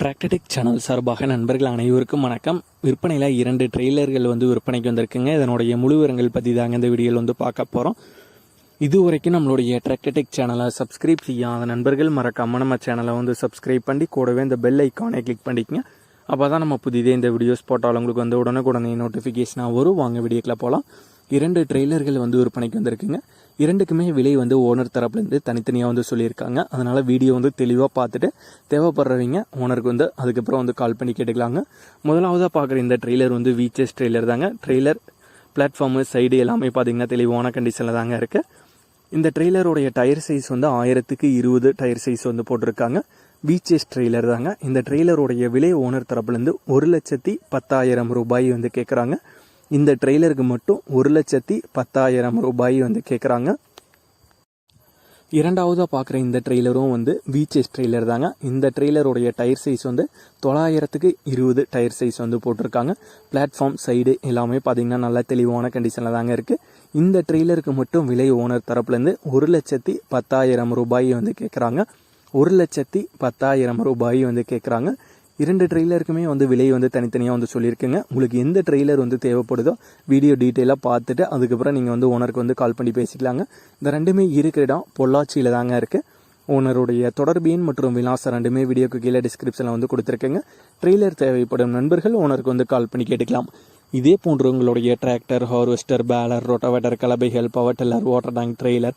டிராக்டடிக் channel சார்பாக நண்பர்கள் அனைவருக்கும் வணக்கம். விற்பனையில் இரண்டு ட்ரெய்லர்கள் வந்து விற்பனைக்கு வந்திருக்குங்க. இதனுடைய முழு விவரங்கள் பற்றி தாங்க இந்த வீடியோவில் வந்து பார்க்க போகிறோம் இதுவரைக்கும் நம்மளுடைய ட்ராக்டடிக் சேனலை சப்ஸ்கிரைப் செய்யாத நண்பர்கள் மறக்காம நம்ம சேனலை வந்து சப்ஸ்கிரைப் பண்ணி கூடவே இந்த பெல் ஐக்கானை கிளிக் பண்ணிக்கங்க. அப்போ தான் நம்ம புதிதே இந்த வீடியோஸ் போட்டாலும் உங்களுக்கு வந்து உடனுக்குடனே நோட்டிஃபிகேஷனாக வரும். வாங்க வீடியோக்கில் போகலாம் இரண்டு ட்ரெய்லர்கள் வந்து விற்பனைக்கு வந்திருக்குங்க. இரண்டுக்குமே விலை வந்து ஓனர் தரப்புலேருந்து தனித்தனியாக வந்து சொல்லியிருக்காங்க. அதனால் வீடியோ வந்து தெளிவாக பார்த்துட்டு தேவைப்படுறவங்க ஓனருக்கு வந்து அதுக்கப்புறம் வந்து கால் பண்ணி கேட்டுக்கலாங்க. முதலாவதாக பார்க்குற இந்த ட்ரெய்லர் வந்து வீச்சஸ் ட்ரெய்லர் தாங்க. ட்ரெய்லர் பிளாட்ஃபார்மு சைடு எல்லாமே பார்த்தீங்கன்னா தெளிவான கண்டிஷனில் தாங்க இருக்குது இந்த ட்ரெய்லருடைய டயர் சைஸ் வந்து ஆயிரத்துக்கு இருபது டயர் சைஸ் வந்து போட்டிருக்காங்க. பீச்சஸ் ட்ரெய்லர் தாங்க. இந்த ட்ரெய்லருடைய விலை ஓனர் தரப்புலேருந்து ஒரு லட்சத்தி பத்தாயிரம் ரூபாய் வந்து கேட்குறாங்க இந்த ட்ரெய்லருக்கு மட்டும் ஒரு லட்சத்தி பத்தாயிரம் ரூபாய் வந்து கேட்குறாங்க இரண்டாவதாக பார்க்குற இந்த ட்ரெய்லரும் வந்து வீச்சஸ் ட்ரெய்லர் தாங்க. இந்த ட்ரெய்லருடைய டயர் சைஸ் வந்து தொள்ளாயிரத்துக்கு இருபது டயர் சைஸ் வந்து போட்டிருக்காங்க. பிளாட்ஃபார்ம் சைடு எல்லாமே பார்த்தீங்கன்னா நல்லா தெளிவான கண்டிஷனில் தாங்க இருக்குது இந்த ட்ரெய்லருக்கு மட்டும் விலை ஓனர் தரப்புலேருந்து ஒரு லட்சத்தி பத்தாயிரம் ரூபாய் வந்து கேட்குறாங்க ஒரு லட்சத்தி பத்தாயிரம் ரூபாய் வந்து கேட்குறாங்க இரண்டு ட்ரெய்லருக்குமே வந்து விலை வந்து தனித்தனியாக வந்து சொல்லியிருக்குங்க. உங்களுக்கு எந்த ட்ரெய்லர் வந்து தேவைப்படுதோ வீடியோ டீட்டெயிலாக பார்த்துட்டு அதுக்கப்புறம் நீங்கள் வந்து ஓனருக்கு வந்து கால் பண்ணி பேசிக்கலாங்க. இந்த ரெண்டுமே இருக்கிற இடம் பொள்ளாச்சியில் தாங்க இருக்குது ஓனருடைய தொடர்பு எண் மற்றும் விலாசம் ரெண்டுமே வீடியோக்கு கீழே டிஸ்கிரிப்ஷனில் வந்து கொடுத்துருக்கேங்க. ட்ரெய்லர் தேவைப்படும் நண்பர்கள் ஓனருக்கு வந்து கால் பண்ணி கேட்டுக்கலாம். இதே போன்று உங்களுடைய tractor harvester baler rotavator கலபைகள் power tiller water tank trailer